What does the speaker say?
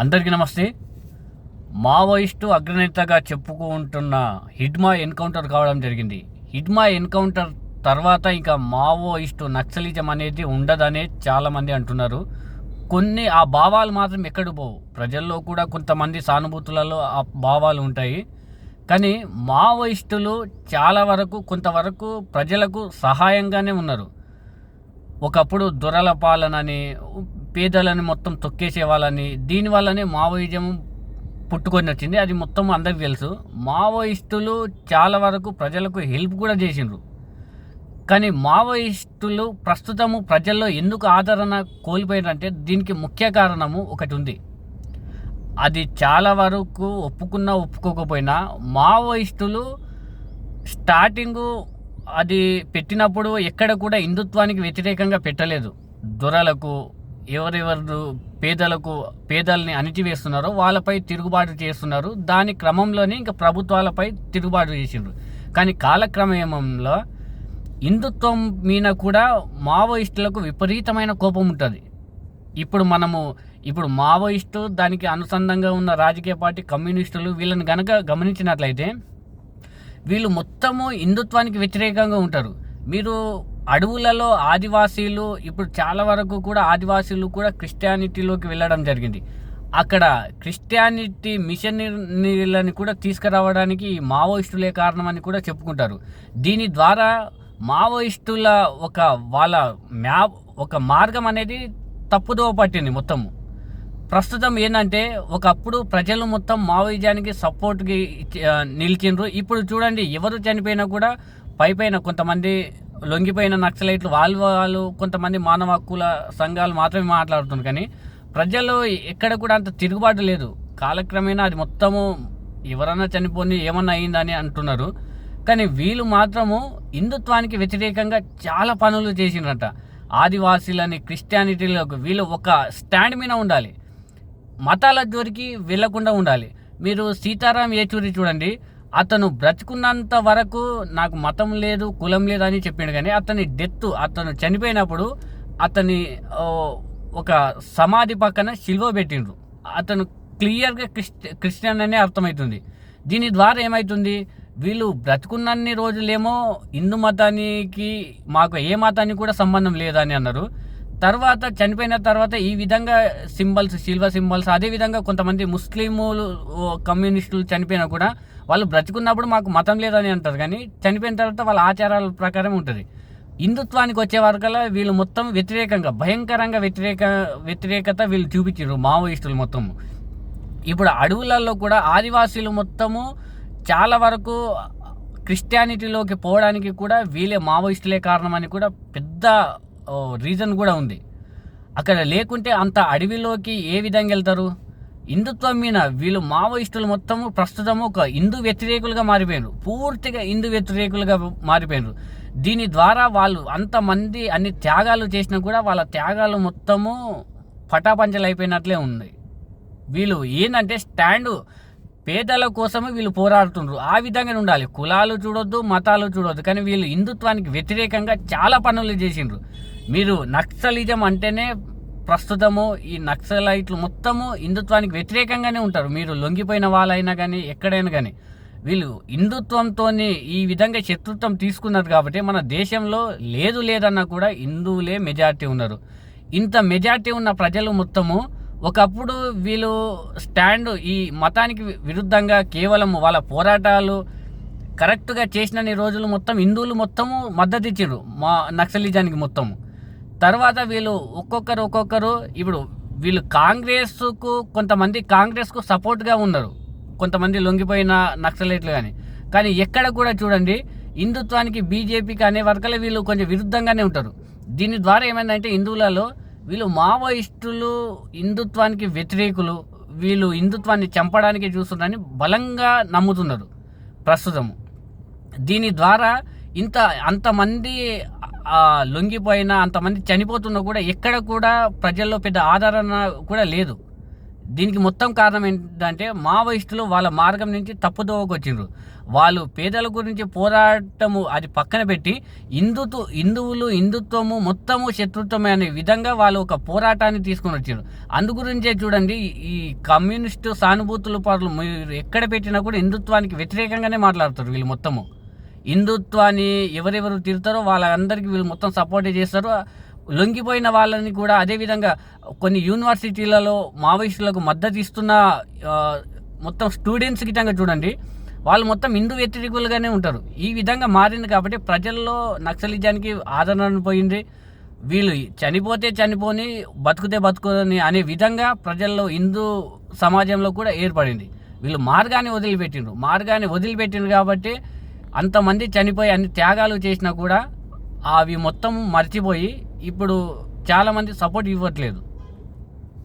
అందరికీ నమస్తే. మావోయిస్టు అగ్రనేతగా చెప్పుకుంటున్న హిడ్మా ఎన్కౌంటర్ కావడం జరిగింది. హిడ్మా ఎన్కౌంటర్ తర్వాత ఇంకా మావోయిస్టు నక్సలిజం అనేది ఉండదనే చాలామంది అంటున్నారు. కొన్ని ఆ భావాలు మాత్రం ఎక్కడ పోవు. ప్రజల్లో కూడా కొంతమంది సానుభూతులలో ఆ భావాలు ఉంటాయి. కానీ మావోయిస్టులు చాలా వరకు కొంతవరకు ప్రజలకు సహాయంగానే ఉన్నారు. ఒకప్పుడు దొరల పాలనని పేదలని మొత్తం తొక్కేసే వాళ్ళని దీనివల్లనే మావోయిజం పుట్టుకొని వచ్చింది. అది మొత్తం అందరికి తెలుసు. మావోయిస్టులు చాలా వరకు ప్రజలకు హెల్ప్ కూడా చేసిండ్రు. కానీ మావోయిస్టులు ప్రస్తుతము ప్రజల్లో ఎందుకు ఆదరణ కోల్పోయారంటే దీనికి ముఖ్య కారణము ఒకటి ఉంది. అది చాలా వరకు ఒప్పుకున్నా ఒప్పుకోకపోయినా మావోయిస్టులు స్టార్టింగు అది పెట్టినప్పుడు ఎక్కడ కూడా హిందుత్వానికి వ్యతిరేకంగా పెట్టలేదు. దొరలకు ఎవరెవరు పేదలకు పేదల్ని అణిచివేస్తున్నారో వాళ్ళపై తిరుగుబాటు చేస్తున్నారు. దాని క్రమంలోనే ఇంకా ప్రభుత్వాలపై తిరుగుబాటు చేసిండ్రు. కానీ కాలక్రమంలో హిందుత్వం మీద కూడా మావోయిస్టులకు విపరీతమైన కోపం ఉంటుంది. ఇప్పుడు మనము ఇప్పుడు మావోయిస్టు దానికి అనుసంధంగా ఉన్న రాజకీయ పార్టీ కమ్యూనిస్టులు వీళ్ళని గనక గమనించినట్లయితే వీళ్ళు మొత్తము హిందుత్వానికి వ్యతిరేకంగా ఉంటారు. మీరు అడవులలో ఆదివాసీలు ఇప్పుడు చాలా వరకు కూడా ఆదివాసీలు కూడా క్రిస్టియానిటీలోకి వెళ్ళడం జరిగింది. అక్కడ క్రిస్టియానిటీ మిషనరీలని కూడా తీసుకురావడానికి ఈ మావోయిస్టులే కారణమని కూడా చెప్పుకుంటారు. దీని ద్వారా మావోయిస్టుల ఒక వాళ్ళ మ్యా ఒక మార్గం అనేది తప్పుదోవ పట్టింది మొత్తము. ప్రస్తుతం ఏంటంటే ఒకప్పుడు ప్రజలు మొత్తం మావోయిజానికి సపోర్ట్కి నిలిచిండ్రు. ఇప్పుడు చూడండి ఎవరు చనిపోయినా కూడా పైపైన కొంతమంది లొంగిపోయిన నక్సలైట్లు వాళ్ళు వాళ్ళు కొంతమంది మానవ హక్కుల సంఘాలు మాత్రమే మాట్లాడుతున్నారు. కానీ ప్రజలు ఎక్కడ కూడా అంత తిరుగుబాటు లేదు. కాలక్రమేణా అది మొత్తము ఎవరన్నా చనిపోయింది ఏమన్నా అయిందని అంటున్నారు. కానీ వీళ్ళు మాత్రము హిందుత్వానికి వ్యతిరేకంగా చాలా పనులు చేసిండ్రట ఆదివాసీలని క్రిస్టియానిటీలకు వీళ్ళు ఒక స్టాండ్ మీద ఉండాలి. మతాల జోరికి వెళ్ళకుండా ఉండాలి. మీరు సీతారాం ఏచూరి చూడండి. అతను బ్రతుకున్నంత వరకు నాకు మతం లేదు కులం లేదు అని చెప్పిండు. కానీ అతని డెత్ అతను చనిపోయినప్పుడు అతని ఒక సమాధి పక్కన శిల్వ పెట్టిండ్రు. అతను క్లియర్గా క్రిస్టి క్రిస్టియన్ అనే అర్థమవుతుంది దీని ద్వారా ఏమవుతుంది వీళ్ళు బ్రతుకున్నన్ని రోజులేమో హిందూ మతానికి మాకు ఏ మతానికి కూడా సంబంధం లేదని అన్నారు. తర్వాత చనిపోయిన తర్వాత ఈ విధంగా సింబల్స్ సిల్వర్ సింబల్స్ అదే విధంగా కొంతమంది ముస్లింలు కమ్యూనిస్టులు చనిపోయినా కూడా వాళ్ళు బ్రతుకున్నప్పుడు మాకు మతం లేదని అంటారు. కానీ చనిపోయిన తర్వాత వాళ్ళ ఆచారాల ప్రకారం ఉంటుంది. హిందుత్వానికి వచ్చే వరకల్లా వీళ్ళు మొత్తం వ్యతిరేకంగా భయంకరంగా వ్యతిరేక వ్యతిరేకత వీళ్ళు చూపించారు మావోయిస్టులు మొత్తం. ఇప్పుడు అడవులలో కూడా ఆదివాసీలు మొత్తము చాలా వరకు క్రిస్టియానిటీలోకి పోవడానికి కూడా వీళ్ళే మావోయిస్టులే కారణమని కూడా పెద్ద రీజన్ కూడా ఉంది. అక్కడ లేకుంటే అంత అడవిలోకి ఏ విధంగా వెళ్తారు? హిందుత్వం మీద వీళ్ళు మావోయిస్టులు మొత్తము ప్రస్తుతము ఒక హిందూ వ్యతిరేకులుగా మారిపోయారు పూర్తిగా హిందూ వ్యతిరేకులుగా మారిపోయారు దీని ద్వారా వాళ్ళు అంతమంది అన్ని త్యాగాలు చేసినా కూడా వాళ్ళ త్యాగాలు మొత్తము పటాపంచలు అయిపోయినట్లే ఉంది. వీళ్ళు ఏంటంటే స్టాండు పేదల కోసము వీళ్ళు పోరాడుతుండ్రు. ఆ విధంగానే ఉండాలి. కులాలు చూడొద్దు మతాలు చూడొద్దు. కానీ వీళ్ళు హిందుత్వానికి వ్యతిరేకంగా చాలా పనులు చేసిండ్రు. మీరు నక్సలిజం అంటేనే ప్రస్తుతము ఈ నక్సలైట్లు మొత్తము హిందుత్వానికి వ్యతిరేకంగానే ఉంటారు. మీరు లొంగిపోయిన వాళ్ళైనా కానీ ఎక్కడైనా కానీ. వీళ్ళు హిందుత్వంతో ఈ విధంగా శత్రుత్వం తీసుకున్నారు కాబట్టి మన దేశంలో లేదు లేదన్నా కూడా హిందువులే మెజారిటీ ఉన్నారు. ఇంత మెజార్టీ ఉన్న ప్రజలు మొత్తము ఒకప్పుడు వీళ్ళు స్టాండ్ ఈ మతానికి విరుద్ధంగా కేవలం వాళ్ళ పోరాటాలు కరెక్ట్గా చేసిన రోజులు మొత్తం హిందువులు మొత్తము మద్దతు ఇచ్చిండ్రు. మా నక్సలిజానికి మొత్తము. తర్వాత వీళ్ళు ఒక్కొక్కరు ఒక్కొక్కరు ఇప్పుడు వీళ్ళు కాంగ్రెస్కు కొంతమంది కాంగ్రెస్కు సపోర్ట్గా ఉన్నారు. కొంతమంది లొంగిపోయిన నక్సలైట్లు కానీ కానీ ఎక్కడ కూడా చూడండి హిందుత్వానికి బీజేపీకి అనే వర్గాలు వీళ్ళు కొంచెం విరుద్ధంగానే ఉంటారు. దీని ద్వారా ఏమైందంటే హిందువులలో వీళ్ళు మావోయిస్టులు హిందుత్వానికి వ్యతిరేకులు వీళ్ళు హిందుత్వాన్ని చంపడానికి చూస్తున్నారని బలంగా నమ్ముతున్నారు ప్రస్తుతము. దీని ద్వారా ఇంత అంతమంది లొంగిపోయిన అంతమంది చనిపోతున్నా కూడా ఎక్కడ కూడా ప్రజల్లో పెద్ద ఆదరణ కూడా లేదు. దీనికి మొత్తం కారణం ఏంటంటే మావోయిస్టులు వాళ్ళ మార్గం నుంచి తప్పుదోవకు వచ్చిండ్రు. వాళ్ళు పేదల గురించి పోరాటము అది పక్కన పెట్టి హిందుత్వ హిందువులు హిందుత్వము మొత్తము శత్రుత్వమే అనే విధంగా వాళ్ళు ఒక పోరాటాన్ని తీసుకొని వచ్చారు అందు గురించే చూడండి ఈ కమ్యూనిస్టు సానుభూతుల పనులు మీరు ఎక్కడ పెట్టినా కూడా హిందుత్వానికి వ్యతిరేకంగానే మాట్లాడతారు వీళ్ళు మొత్తము. హిందుత్వాన్ని ఎవరెవరు తిరుతారో వాళ్ళందరికీ వీళ్ళు మొత్తం సపోర్ట్ చేస్తారు. లొంగిపోయిన వాళ్ళని కూడా అదేవిధంగా కొన్ని యూనివర్సిటీలలో మావోయిస్టులకు మద్దతు ఇస్తున్న మొత్తం స్టూడెంట్స్ గిట్టంగా చూడండి వాళ్ళు మొత్తం హిందూ వ్యతిరేకులుగానే ఉంటారు. ఈ విధంగా మారింది కాబట్టి ప్రజల్లో నక్సలిజానికి ఆదరణ పోయింది. వీళ్ళు చనిపోతే చనిపోని బతుకుతే బతుకుని అనే విధంగా ప్రజల్లో హిందూ సమాజంలో కూడా ఏర్పడింది. వీళ్ళు మార్గాన్ని వదిలిపెట్టిండ్రు. మార్గాన్ని వదిలిపెట్టిండ్రు కాబట్టి అంతమంది చనిపోయి అన్ని త్యాగాలు చేసినా కూడా అవి మొత్తం మర్చిపోయి ఇప్పుడు చాలామంది సపోర్ట్ ఇవ్వట్లేదు.